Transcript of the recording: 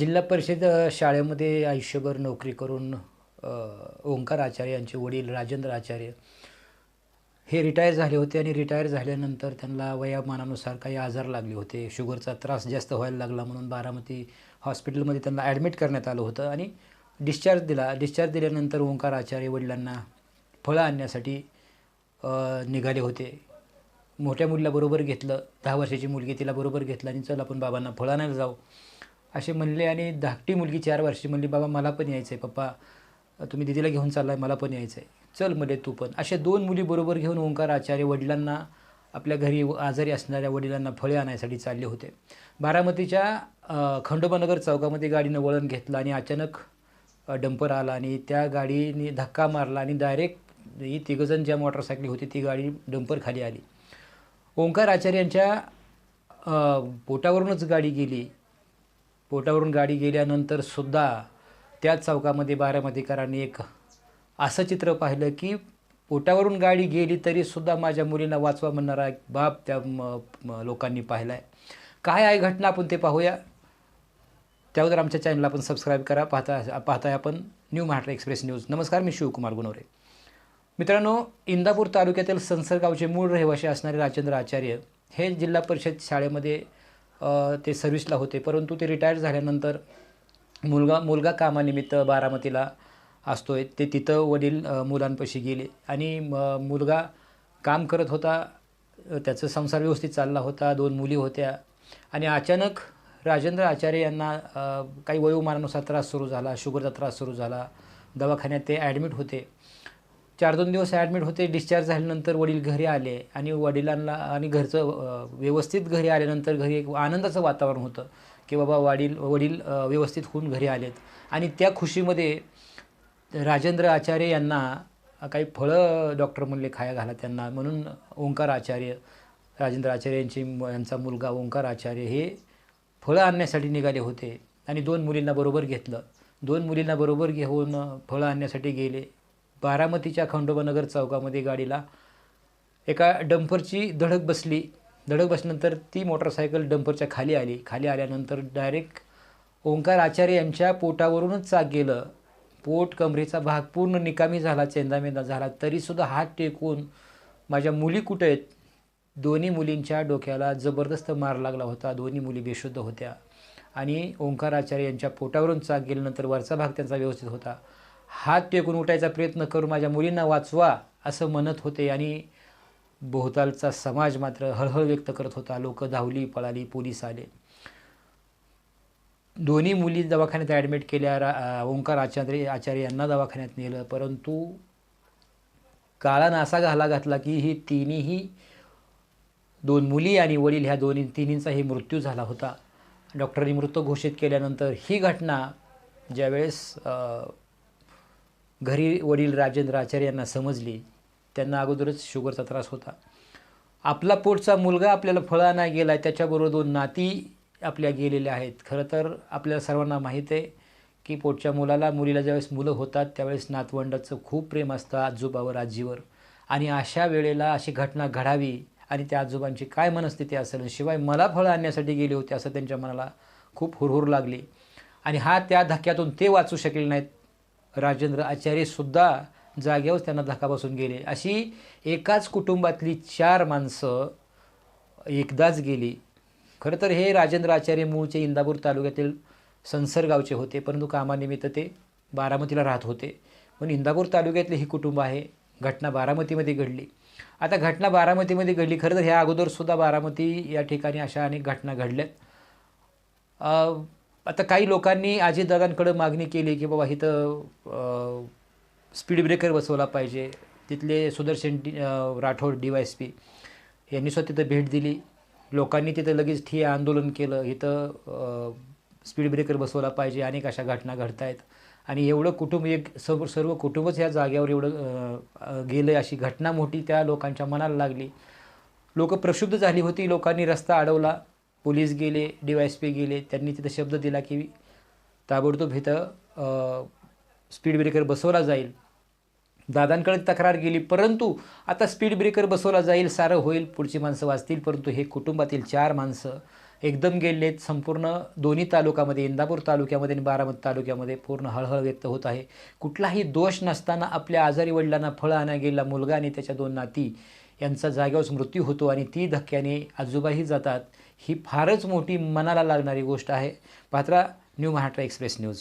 जिल्हा परिषद शाळेमध्ये आयुष्यभर नोकरी करून ओंकार आचार्य यांचे वडील राजेंद्र आचार्य हे रिटायर झाले होते आणि रिटायर झाल्यानंतर त्यांना वयामानानुसार काही आजार लागले होते. शुगरचा त्रास जास्त व्हायला लागला म्हणून बारामती हॉस्पिटलमध्ये त्यांना ॲडमिट करण्यात आलं होतं आणि डिस्चार्ज दिला. डिस्चार्ज दिल्यानंतर ओंकार आचार्य वडिलांना फळं आणण्यासाठी निघाले होते. मोठ्या मुलीला बरोबर घेतलं. दहा वर्षाची मुलगी तिला बरोबर घेतलं आणि चल आपण बाबांना फळं आणायला जाऊ. असे म्हणले आणि धाकटी मुलगी चार वर्षाची म्हणली बाबा मला पण यायचं आहे पप्पा. तुम्ही दिदीला घेऊन चाललाय मला पण यायचं आहे चल म्हणजे तू पण. अशा दोन मुली बरोबर घेऊन ओंकार आचार्य वडिलांना आपल्या घरी आजारी असणाऱ्या वडिलांना फळे आणायसाठी चालले होते. बारामतीच्या खंडोबानगर चौकामध्ये गाडीनं वळण घेतलं आणि अचानक डंपर आला आणि त्या गाडीने धक्का मारला आणि डायरेक्ट ही तिघजण ज्या मोटरसायकली होती ती गाडी डंपर खाली आली. ओंकार आचार्यांच्या बोटावरूनच पोटावरूनच गाडी गेली. पोटावरून गाडी गेल्यानंतर सुद्धा त्याच चौकामध्ये बारामतीकरांनी एक असं चित्र पाहिलं की पोटावरून गाडी गेली तरी सुद्धा माझ्या मुलीला वाचवा म्हणणारा एक बाप त्या म- लोकांनी पाहिला आहे काय आहे घटना आपण ते पाहूया. त्यावर आमच्या चॅनलला आपण सबस्क्राईब करा. पाहता पाहताय आपण न्यू महाराष्ट्र एक्सप्रेस न्यूज नमस्कार मी शिवकुमार गुणवरे मित्रांनो इंदापूर तालुक्यातील संसर्गावचे मूळ रहिवासी असणारे राजेंद्र आचार्य हे जिल्हा परिषद शाळेमध्ये ते सर्व्हिसला होते. परंतु ते रिटायर झाल्यानंतर मुलगा मुलगा कामानिमित्त बारामतीला असतोय. ते तिथं वडील मुलांपाशी गेले. आणि म- मुलगा काम करत होता. त्याचं संसार व्यवस्थित चालला होता. दोन मुली होत्या. आणि अचानक राजेंद्र आचार्य यांना काही वयोमानानुसार त्रास सुरू झाला. शुगरचा त्रास सुरू झाला. दवाखान्यात ते ॲडमिट होते. चार दोन दिवस ॲडमिट होते डिस्चार्ज झाल्यानंतर वडील घरी आले आणि वडिलांना आणि घरचं व्यवस्थित घरी आल्यानंतर घरी एक आनंदाचं वातावरण होतं की बाबा वडील वडील व्यवस्थित होऊन घरी आलेत. आणि त्या खुशीमध्ये राजेंद्र आचार्य यांना काही फळं डॉक्टर म्हणले खाया घाला त्यांना म्हणून ओंकार आचार्य राजेंद्र आचार्य यांची यांचा मुलगा ओंकार आचार्य हे फळं आणण्यासाठी निघाले होते. आणि दोन मुलींना बरोबर घेतलं. दोन मुलींना बरोबर घेऊन फळं आणण्यासाठी गेले. बारामतीच्या खंडोबानगर चौकामध्ये गाडीला एका डंपरची धडक बसली. धडक बसल्यानंतर ती मोटरसायकल डंपरच्या खाली आली. खाली आल्यानंतर डायरेक्ट ओंकार आचार्य यांच्या पोटावरूनच चाक गेलं. पोट कमरेचा भाग पूर्ण निकामी झाला चेंदामेंदा झाला. तरीसुद्धा हात टेकून माझ्या मुली कुठे आहेत? दोन्ही मुलींच्या डोक्याला जबरदस्त मार लागला होता. दोन्ही मुली बेशुद्ध होत्या. आणि ओंकार आचार्य यांच्या पोटावरून चाक गेल्यानंतर वरचा भाग त्यांचा व्यवस्थित होता. हात टेकून उठायचा प्रयत्न करून माझ्या मुलींना वाचवा असं म्हणत होते. आणि भोवतालचा समाज मात्र हळहळ व्यक्त करत होता. लोक धावली पळाली पोलीस आले. दोन्ही मुली दवाखान्यात ॲडमिट केल्या. रा ओंकार आचार्य आचार्य यांना दवाखान्यात नेलं. परंतु काळानं असा घाला घातला की ही तिन्ही दोन मुली आणि वडील ह्या दोन्ही तिन्हींचाही मृत्यू झाला होता. डॉक्टरांनी मृत घोषित केल्यानंतर ही घटना ज्यावेळेस घरी वडील राजेंद्र आचार्य यांना समजली त्यांना अगोदरच शुगरचा त्रास होता. आपला पोटचा मुलगा आपल्याला फळा नाही गेला आहे त्याच्याबरोबर दोन नाती आपल्या गेलेल्या आहेत. खरं तर आपल्याला सर्वांना माहीत आहे की पोटच्या मुलाला मुलीला ज्यावेळेस मुलं होतात त्यावेळेस नातवंडाचं खूप प्रेम असतं आजोबावर आजीवर. आणि अशा वेळेला अशी घटना घडावी आणि त्या आजोबांची काय मनस्थिती असेल शिवाय मला फळं आणण्यासाठी गेले होते असं त्यांच्या मनाला खूप हुरहुर लागली. आणि हा त्या धक्क्यातून ते वाचू शकले नाहीत. राजेंद्र आचार्यसुद्धा जागेवर त्यांना धक्का बसून गेले. अशी एकाच कुटुंबातली चार माणसं एकदाच गेली. खरं तर हे राजेंद्र आचार्य मूळचे इंदापूर तालुक्यातील संसर गावचे होते परंतु कामानिमित्त ते बारामतीला राहत होते. पण इंदापूर तालुक्यातले ही कुटुंब आहे घटना बारामतीमध्ये घडली. आता घटना बारामतीमध्ये घडली खरं तर ह्या अगोदरसुद्धा बारामती या ठिकाणी अशा अनेक घटना घडल्यात. आता काही लोकांनी अजितदादांकडं मागणी केली की बाबा इथं स्पीड ब्रेकर बसवला पाहिजे. तिथले Sudarshan D Rathod D Y S P यांनीसुद्धा तिथं भेट दिली. लोकांनी तिथं लगेच ठिय्या आंदोलन केलं. इथं स्पीड ब्रेकर बसवला पाहिजे. अनेक अशा घटना घडत आहेत आणि एवढं कुटुंब एक सर्व सर्व कुटुंबच ह्या जाग्यावर एवढं गेलं अशी घटना मोठी त्या लोकांच्या मनाला लागली. लोक प्रक्षुब्ध झाली होती. लोकांनी रस्ता अडवला. पोलीस गेले डी वाय एस पी गेले त्यांनी तिथं शब्द दिला की ताबडतोब इथं स्पीड ब्रेकर बसवला जाईल. दादांकडे तक्रार गेली परंतु आता स्पीड ब्रेकर बसवला जाईल सारं होईल पुढची माणसं वाचतील परंतु हे कुटुंबातील चार माणसं एकदम गेलेत संपूर्ण दोन्ही तालुक्यामध्ये इंदापूर तालुक्यामध्ये आणि बारामती तालुक्यामध्ये पूर्ण हळहळ व्यक्त होत आहे. कुठलाही दोष नसताना आपल्या आजारी वडिलांना फळं आणा गेला मुलगा आणि त्याच्या दोन नाती यांचा जागेवर मृत्यू होतो आणि ती धक्क्याने आजोबाही जातात. ही फारच मोठी मनाला लागणारी गोष्ट आहे. Patra new Maharashtra express news.